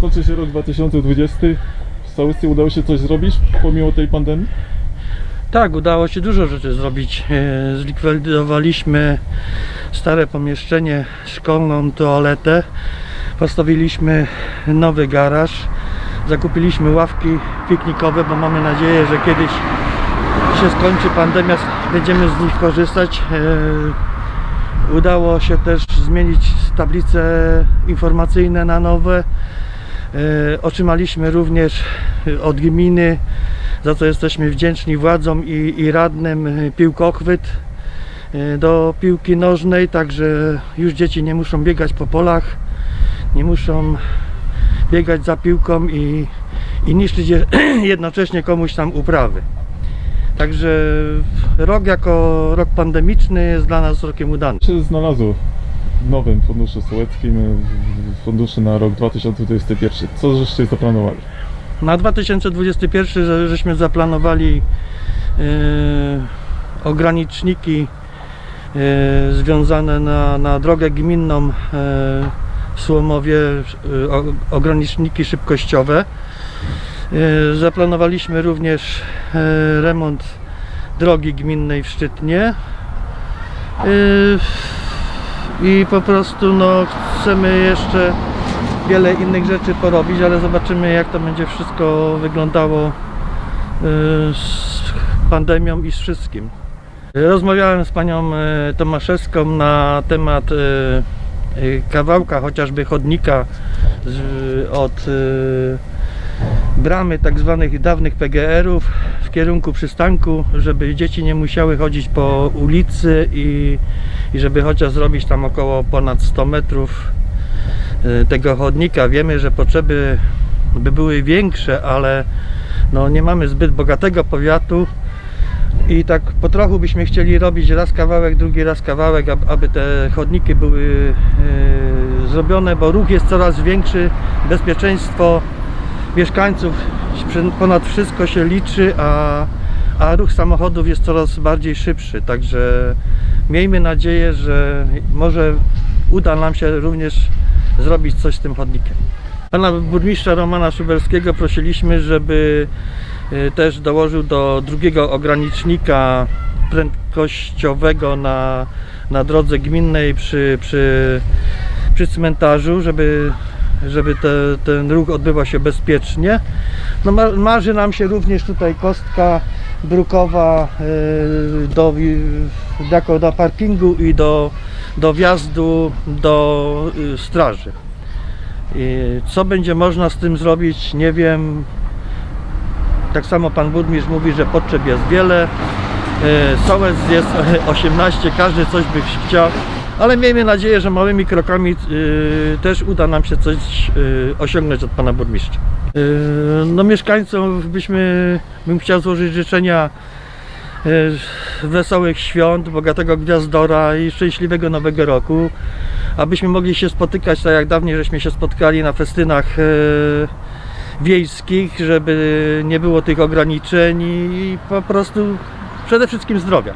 Kończy się rok 2020. W Sołectwie udało się coś zrobić pomimo tej pandemii? Tak, udało się dużo rzeczy zrobić. E, Zlikwidowaliśmy stare pomieszczenie, szkolną toaletę. Postawiliśmy nowy garaż. Zakupiliśmy ławki piknikowe, bo mamy nadzieję, że kiedyś się skończy pandemia, będziemy z nich korzystać. E, Udało się też zmienić tablice informacyjne na nowe. E, Otrzymaliśmy również e, od gminy, za co jesteśmy wdzięczni władzom i, i radnym, e, piłkochwyt do piłki nożnej, także już dzieci nie muszą biegać po polach, nie muszą biegać za piłką i, i niszczyć je- jednocześnie komuś tam uprawy. Także rok jako rok pandemiczny jest dla nas rokiem udanym. Znalazło w nowym funduszu sołeckim, funduszu na rok 2021? Co żeście zaplanowali? Na 2021 że- żeśmy zaplanowali e, ograniczniki e, związane na, na drogę gminną e, w Słomowie, o- ograniczniki szybkościowe. E, zaplanowaliśmy również e, remont drogi gminnej w Szczytnie. E, I po prostu no, chcemy jeszcze wiele innych rzeczy porobić, ale zobaczymy jak to będzie wszystko wyglądało y, z pandemią i z wszystkim. Rozmawiałem z panią y, Tomaszewską na temat y, kawałka chociażby chodnika od bramy tak zwanych dawnych PGR-ów w kierunku przystanku, żeby dzieci nie musiały chodzić po ulicy i, i żeby chociaż zrobić tam około ponad 100 metrów y, tego chodnika. Wiemy, że potrzeby by były większe, ale no nie mamy zbyt bogatego powiatu i tak po trochu byśmy chcieli robić raz kawałek, drugi raz kawałek, ab- aby te chodniki były y, zrobione, bo ruch jest coraz większy, bezpieczeństwo mieszkańców ponad wszystko się liczy, a, a ruch samochodów jest coraz bardziej szybszy, także miejmy nadzieję, że może uda nam się również zrobić coś z tym chodnikiem. Pana burmistrza Romana Szubelskiego prosiliśmy, żeby y, też dołożył do drugiego ogranicznika prędkościowego na, na drodze gminnej przy, przy, przy cmentarzu, żeby, żeby te, ten ruch odbywał się bezpiecznie. No, ma- marzy nam się również tutaj kostka brukowa y, do, jako do parkingu i do, do wjazdu do y, straży. I Co będzie można z tym zrobić, nie wiem. Tak samo pan burmistrz mówi, że potrzeb jest wiele. E, Sołec jest 18, każdy coś by chciał, ale miejmy nadzieję, że małymi krokami e, też uda nam się coś e, osiągnąć od pana burmistrza. E, No mieszkańcom byśmy, bym chciał złożyć życzenia e, wesołych świąt, bogatego gwiazdora i szczęśliwego nowego roku abyśmy mogli się spotykać tak jak dawniej żeśmy się spotkali na festynach e, wiejskich, żeby nie było tych ograniczeń i po prostu przede wszystkim zdrowia.